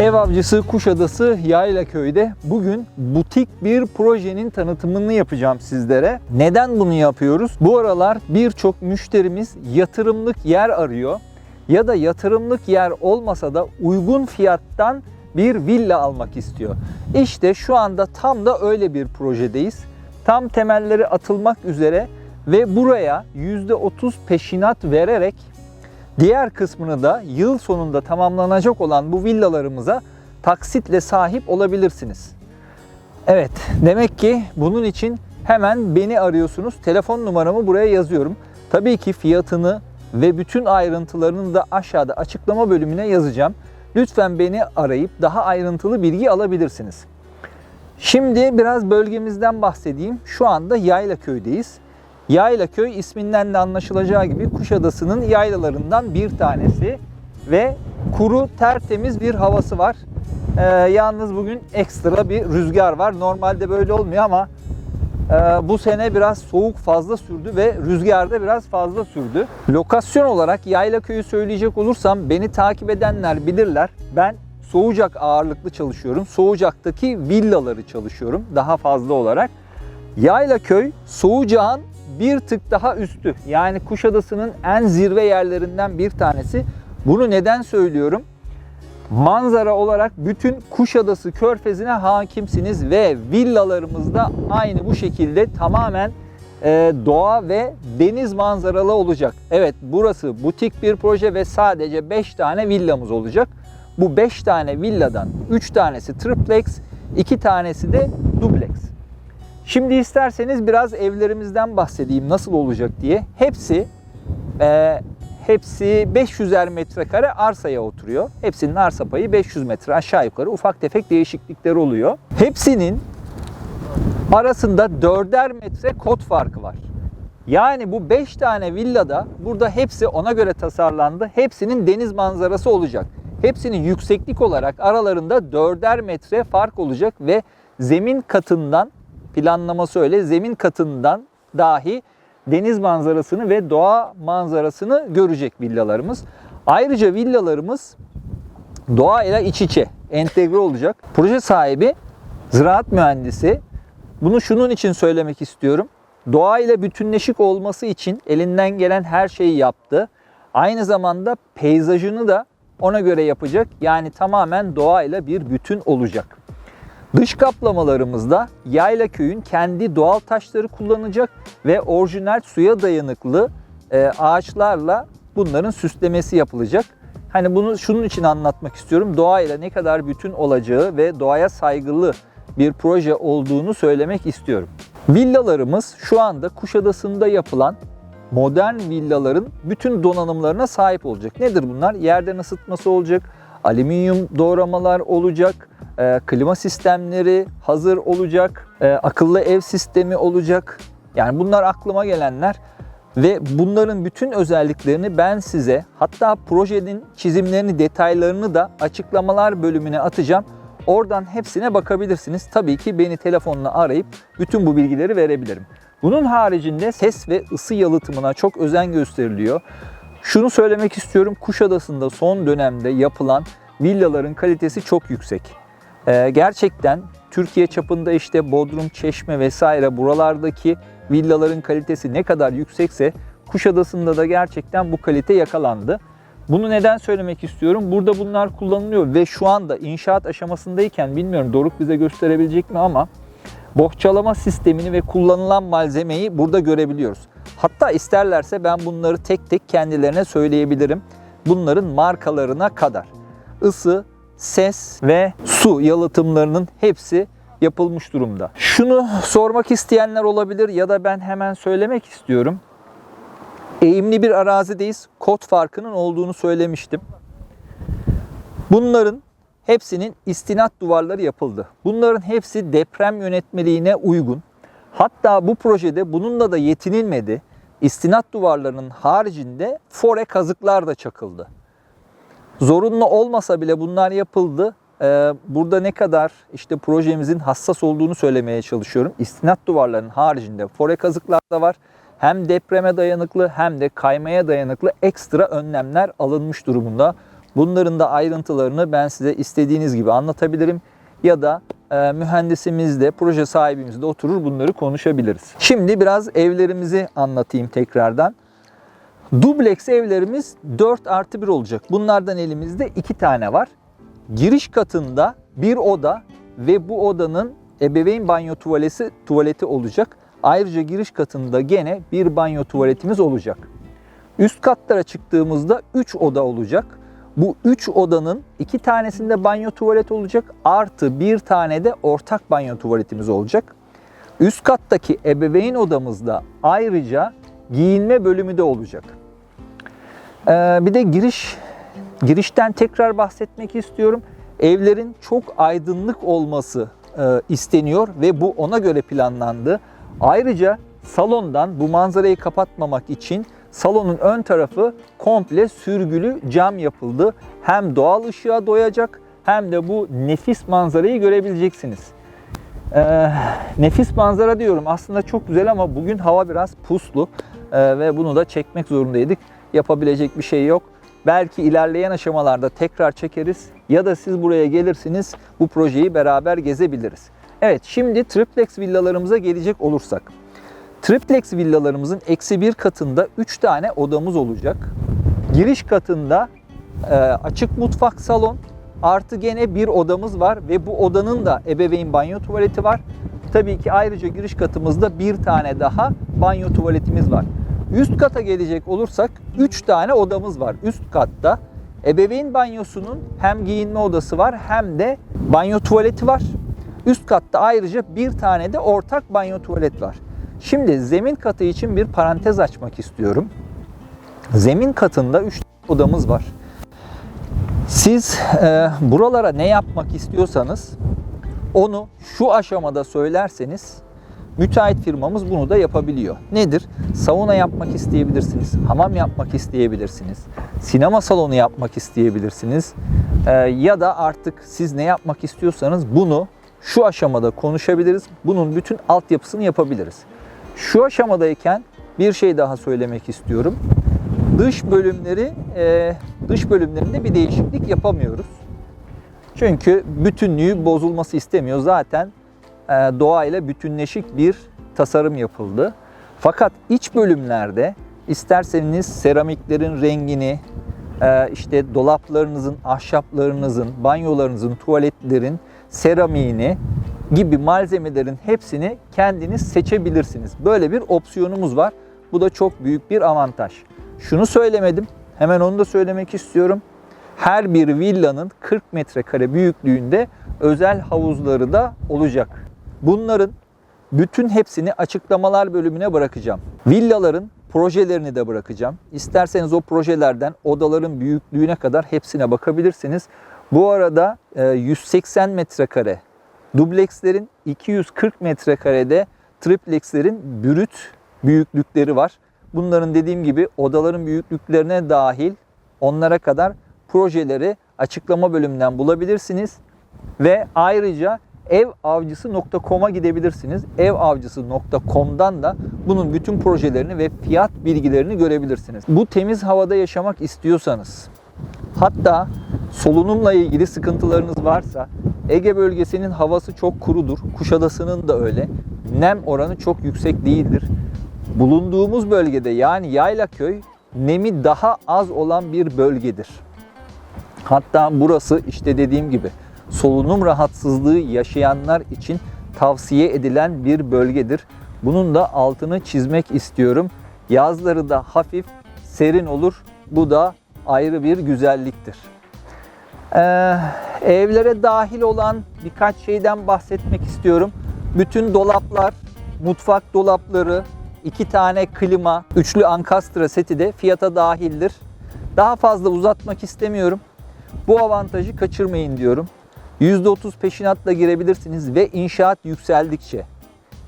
Ev avcısı Kuşadası Yaylaköy'de bugün butik bir projenin tanıtımını yapacağım sizlere. Neden bunu yapıyoruz? Bu aralar birçok müşterimiz yatırımlık yer arıyor ya da yatırımlık yer olmasa da uygun fiyattan bir villa almak istiyor. İşte şu anda tam da öyle bir projedeyiz. Tam temelleri atılmak üzere ve buraya %30 peşinat vererek Diğer kısmını da yıl sonunda tamamlanacak olan bu villalarımıza taksitle sahip olabilirsiniz. Evet, demek ki bunun için hemen beni arıyorsunuz. Telefon numaramı buraya yazıyorum. Tabii ki fiyatını ve bütün ayrıntılarını da aşağıda açıklama bölümüne yazacağım. Lütfen beni arayıp daha ayrıntılı bilgi alabilirsiniz. Şimdi biraz bölgemizden bahsedeyim. Şu anda Yaylaköy'deyiz. Yaylaköy isminden de anlaşılacağı gibi Kuşadası'nın yaylalarından bir tanesi ve kuru tertemiz bir havası var. Ee, yalnız bugün ekstra bir rüzgar var. Normalde böyle olmuyor ama e, bu sene biraz soğuk fazla sürdü ve rüzgar da biraz fazla sürdü. Lokasyon olarak Yaylaköy'ü söyleyecek olursam beni takip edenler bilirler. Ben Soğucak ağırlıklı çalışıyorum. Soğucak'taki villaları çalışıyorum daha fazla olarak. Yaylaköy Soğucak'ın bir tık daha üstü. Yani Kuşadası'nın en zirve yerlerinden bir tanesi. Bunu neden söylüyorum? Manzara olarak bütün Kuşadası Körfezi'ne hakimsiniz ve villalarımızda aynı bu şekilde tamamen e, doğa ve deniz manzaralı olacak. Evet burası butik bir proje ve sadece 5 tane villamız olacak. Bu 5 tane villadan 3 tanesi triplex, 2 tanesi de dubleks. Şimdi isterseniz biraz evlerimizden bahsedeyim nasıl olacak diye. Hepsi e, hepsi 500'er metrekare arsaya oturuyor. Hepsinin arsa payı 500 metre aşağı yukarı ufak tefek değişiklikler oluyor. Hepsinin arasında 4'er metre kod farkı var. Yani bu 5 tane villada burada hepsi ona göre tasarlandı. Hepsinin deniz manzarası olacak. Hepsinin yükseklik olarak aralarında 4'er metre fark olacak ve zemin katından planlaması öyle. Zemin katından dahi deniz manzarasını ve doğa manzarasını görecek villalarımız. Ayrıca villalarımız doğayla iç içe entegre olacak. Proje sahibi ziraat mühendisi. Bunu şunun için söylemek istiyorum. Doğayla bütünleşik olması için elinden gelen her şeyi yaptı. Aynı zamanda peyzajını da ona göre yapacak. Yani tamamen doğayla bir bütün olacak. Dış kaplamalarımızda Yayla Köy'ün kendi doğal taşları kullanacak ve orijinal suya dayanıklı e, ağaçlarla bunların süslemesi yapılacak. Hani bunu şunun için anlatmak istiyorum. Doğayla ne kadar bütün olacağı ve doğaya saygılı bir proje olduğunu söylemek istiyorum. Villalarımız şu anda Kuşadası'nda yapılan modern villaların bütün donanımlarına sahip olacak. Nedir bunlar? Yerden ısıtması olacak, alüminyum doğramalar olacak, e, klima sistemleri hazır olacak, e, akıllı ev sistemi olacak. Yani bunlar aklıma gelenler ve bunların bütün özelliklerini ben size hatta projenin çizimlerini, detaylarını da açıklamalar bölümüne atacağım. Oradan hepsine bakabilirsiniz. Tabii ki beni telefonla arayıp bütün bu bilgileri verebilirim. Bunun haricinde ses ve ısı yalıtımına çok özen gösteriliyor. Şunu söylemek istiyorum. Kuşadası'nda son dönemde yapılan villaların kalitesi çok yüksek. Ee, gerçekten Türkiye çapında işte Bodrum, Çeşme vesaire buralardaki villaların kalitesi ne kadar yüksekse Kuşadası'nda da gerçekten bu kalite yakalandı. Bunu neden söylemek istiyorum? Burada bunlar kullanılıyor ve şu anda inşaat aşamasındayken bilmiyorum Doruk bize gösterebilecek mi ama bohçalama sistemini ve kullanılan malzemeyi burada görebiliyoruz. Hatta isterlerse ben bunları tek tek kendilerine söyleyebilirim. Bunların markalarına kadar. Isı, ses ve su yalıtımlarının hepsi yapılmış durumda. Şunu sormak isteyenler olabilir ya da ben hemen söylemek istiyorum. Eğimli bir arazideyiz. Kod farkının olduğunu söylemiştim. Bunların hepsinin istinat duvarları yapıldı. Bunların hepsi deprem yönetmeliğine uygun. Hatta bu projede bununla da yetinilmedi. İstinat duvarlarının haricinde fore kazıklar da çakıldı. Zorunlu olmasa bile bunlar yapıldı. Ee, burada ne kadar işte projemizin hassas olduğunu söylemeye çalışıyorum. İstinat duvarlarının haricinde fore kazıklar da var. Hem depreme dayanıklı hem de kaymaya dayanıklı ekstra önlemler alınmış durumunda. Bunların da ayrıntılarını ben size istediğiniz gibi anlatabilirim ya da e, mühendisimiz de proje sahibimiz de oturur bunları konuşabiliriz. Şimdi biraz evlerimizi anlatayım tekrardan. Dubleks evlerimiz 4 artı 1 olacak. Bunlardan elimizde 2 tane var. Giriş katında bir oda ve bu odanın ebeveyn banyo tuvaleti, tuvaleti olacak. Ayrıca giriş katında gene bir banyo tuvaletimiz olacak. Üst katlara çıktığımızda 3 oda olacak. Bu 3 odanın 2 tanesinde banyo tuvalet olacak. Artı bir tane de ortak banyo tuvaletimiz olacak. Üst kattaki ebeveyn odamızda ayrıca giyinme bölümü de olacak. Ee, bir de giriş girişten tekrar bahsetmek istiyorum. Evlerin çok aydınlık olması e, isteniyor ve bu ona göre planlandı. Ayrıca salondan bu manzarayı kapatmamak için salonun ön tarafı komple sürgülü cam yapıldı. Hem doğal ışığa doyacak hem de bu nefis manzarayı görebileceksiniz. Ee, nefis manzara diyorum aslında çok güzel ama bugün hava biraz puslu Ee, ve bunu da çekmek zorundaydık. Yapabilecek bir şey yok. Belki ilerleyen aşamalarda tekrar çekeriz ya da siz buraya gelirsiniz bu projeyi beraber gezebiliriz. Evet şimdi triplex villalarımıza gelecek olursak. Triplex villalarımızın eksi bir katında 3 tane odamız olacak. Giriş katında e, açık mutfak salon artı gene bir odamız var ve bu odanın da ebeveyn banyo tuvaleti var. Tabii ki ayrıca giriş katımızda bir tane daha banyo tuvaletimiz var. Üst kata gelecek olursak 3 tane odamız var üst katta. Ebeveyn banyosunun hem giyinme odası var hem de banyo tuvaleti var. Üst katta ayrıca bir tane de ortak banyo tuvalet var. Şimdi zemin katı için bir parantez açmak istiyorum. Zemin katında 3 odamız var. Siz e, buralara ne yapmak istiyorsanız onu şu aşamada söylerseniz müteahhit firmamız bunu da yapabiliyor. Nedir? Sauna yapmak isteyebilirsiniz, hamam yapmak isteyebilirsiniz, sinema salonu yapmak isteyebilirsiniz E, ya da artık siz ne yapmak istiyorsanız bunu şu aşamada konuşabiliriz. Bunun bütün altyapısını yapabiliriz. Şu aşamadayken bir şey daha söylemek istiyorum. Dış bölümleri, e, dış bölümlerinde bir değişiklik yapamıyoruz. Çünkü bütünlüğü bozulması istemiyor. Zaten e, doğayla bütünleşik bir tasarım yapıldı. Fakat iç bölümlerde isterseniz seramiklerin rengini, e, işte dolaplarınızın, ahşaplarınızın, banyolarınızın, tuvaletlerin seramiğini gibi malzemelerin hepsini kendiniz seçebilirsiniz. Böyle bir opsiyonumuz var. Bu da çok büyük bir avantaj. Şunu söylemedim. Hemen onu da söylemek istiyorum. Her bir villanın 40 metrekare büyüklüğünde özel havuzları da olacak. Bunların bütün hepsini açıklamalar bölümüne bırakacağım. Villaların projelerini de bırakacağım. İsterseniz o projelerden odaların büyüklüğüne kadar hepsine bakabilirsiniz. Bu arada 180 metrekare dublekslerin 240 metrekarede triplekslerin brüt büyüklükleri var. Bunların dediğim gibi odaların büyüklüklerine dahil onlara kadar projeleri açıklama bölümünden bulabilirsiniz. Ve ayrıca evavcısı.com'a gidebilirsiniz. Evavcısı.com'dan da bunun bütün projelerini ve fiyat bilgilerini görebilirsiniz. Bu temiz havada yaşamak istiyorsanız, hatta solunumla ilgili sıkıntılarınız varsa, Ege bölgesinin havası çok kurudur. Kuşadası'nın da öyle. Nem oranı çok yüksek değildir. Bulunduğumuz bölgede yani Yaylaköy nemi daha az olan bir bölgedir. Hatta burası işte dediğim gibi solunum rahatsızlığı yaşayanlar için tavsiye edilen bir bölgedir. Bunun da altını çizmek istiyorum. Yazları da hafif serin olur. Bu da ayrı bir güzelliktir. Ee, evlere dahil olan birkaç şeyden bahsetmek istiyorum. Bütün dolaplar, mutfak dolapları, iki tane klima, üçlü ankastra seti de fiyata dahildir. Daha fazla uzatmak istemiyorum. Bu avantajı kaçırmayın diyorum. %30 peşinatla girebilirsiniz ve inşaat yükseldikçe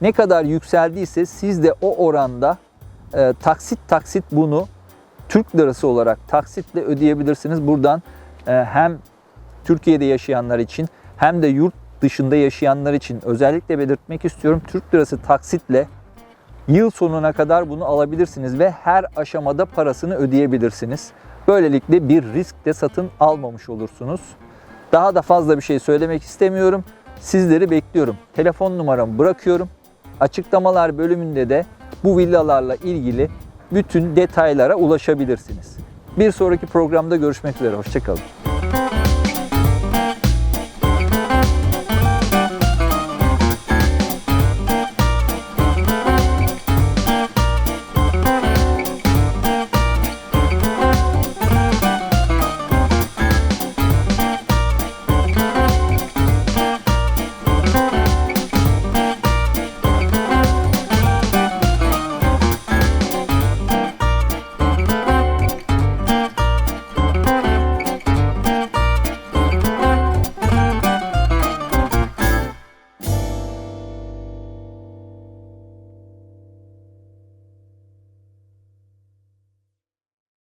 ne kadar yükseldiyse siz de o oranda e, taksit taksit bunu Türk lirası olarak taksitle ödeyebilirsiniz. Buradan e, hem Türkiye'de yaşayanlar için hem de yurt dışında yaşayanlar için özellikle belirtmek istiyorum. Türk lirası taksitle yıl sonuna kadar bunu alabilirsiniz ve her aşamada parasını ödeyebilirsiniz. Böylelikle bir risk de satın almamış olursunuz. Daha da fazla bir şey söylemek istemiyorum. Sizleri bekliyorum. Telefon numaramı bırakıyorum. Açıklamalar bölümünde de bu villalarla ilgili bütün detaylara ulaşabilirsiniz. Bir sonraki programda görüşmek üzere. Hoşçakalın.